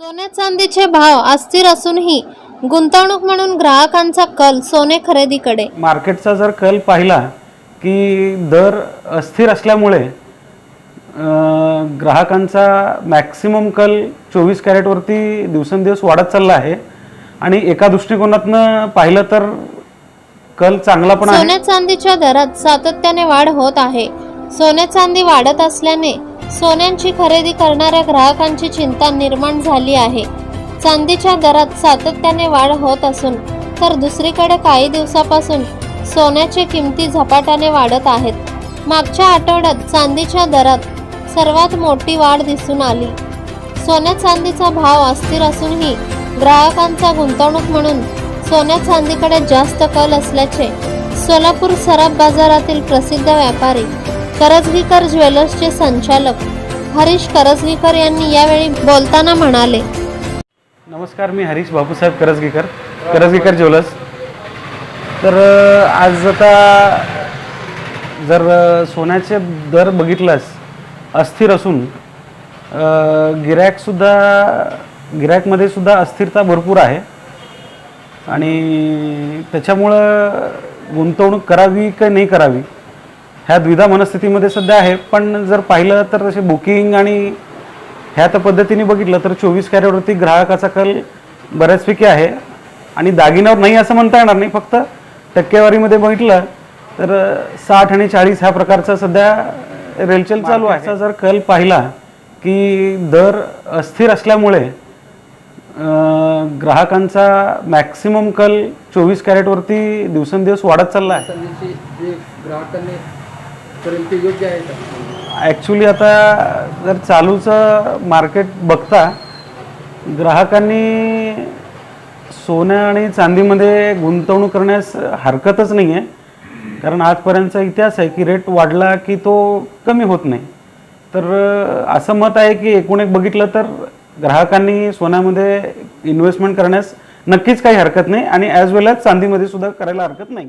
सोने चांदीचे भाव अस्थिर असूनही गुंतवणूक म्हणून ग्राहकांचा कल सोने खरेदीकडे. मार्केटचा जर कल पाहिला की दर अस्थिर असल्यामुळे अं, ग्राहकांचा मॅक्सिमम कल चोवीस कॅरेटवरती दिवसेंदिवस वाढत चालला आहे. आणि एका दृष्टिकोनातनं पाहिलं तर कल चांगला पण आहे. सोने चांदीच्या दरात सातत्याने वाढ होत आहे. सोने चांदी वाढत असल्याने सोन्यांची खरेदी करणाऱ्या ग्राहकांची चिंता निर्माण झाली आहे. चांदीच्या दरात सातत्याने वाढ होत असून तर दुसरीकडे काही दिवसापासून सोन्याच्या किमती झपाट्याने वाढत आहेत. मागच्या आठवड्यात चांदीच्या दरात सर्वात मोठी वाढ दिसून आली. सोन्या चांदीचा भाव अस्थिर असूनही ग्राहकांचा गुंतवणूक म्हणून सोन्या चांदीकडे जास्त कल असल्याचे सोलापूर सराफ बाजारातील प्रसिद्ध व्यापारी करजगीकर ज्वेलर्सचे संचालक हरीश करजगीकर यांनी यावेळी बोलताना म्हणाले. नमस्कार मी हरीश बापूसाहेब करजगीकर करजगीकर ज्वेलर्स. तर आज आता जर सोन्याचे दर बघितलास अस्थिर असून गिरॅकसुद्धा गिरॅकमध्ये सुद्धा अस्थिरता भरपूर आहे. आणि त्याच्यामुळं गुंतवणूक करावी का नाही करावी? ह्या द्विधा मनस्थितीमध्ये सध्या आहे पण जर पाहिलं तर तसे बुकिंग आणि ह्या त्या पद्धतीने बघितलं तर चोवीस कॅरेटवरती ग्राहकाचा कल बऱ्याचपैकी आहे. आणि दागिन्यावर नाही असं म्हणता येणार नाही फक्त टक्केवारीमध्ये बघितलं तर साठ आणि चाळीस ह्या प्रकारचा सध्या रेलचेल चालू आहे. असा जर कल पाहिला की दर अस्थिर असल्यामुळे ग्राहकांचा मॅक्सिमम कल चोवीस कॅरेटवरती दिवसेंदिवस वाढत चालला आहे. संधीची ते योग्य आहे का? ॲक्च्युली आता जर चालूचं मार्केट बघता ग्राहकांनी सोन्या आणि चांदीमध्ये गुंतवणूक करण्यास हरकतच नाही आहे कारण आजपर्यंतचा इतिहास आहे की रेट वाढला की तो कमी होत नाही. तर असं मत आहे की एकूण एक बघितलं तर ग्राहकांनी सोन्यामध्ये इन्व्हेस्टमेंट करण्यास नक्कीच काही हरकत नाही आणि ॲज वेल ॲज चांदीमध्ये सुद्धा करायला हरकत नाही.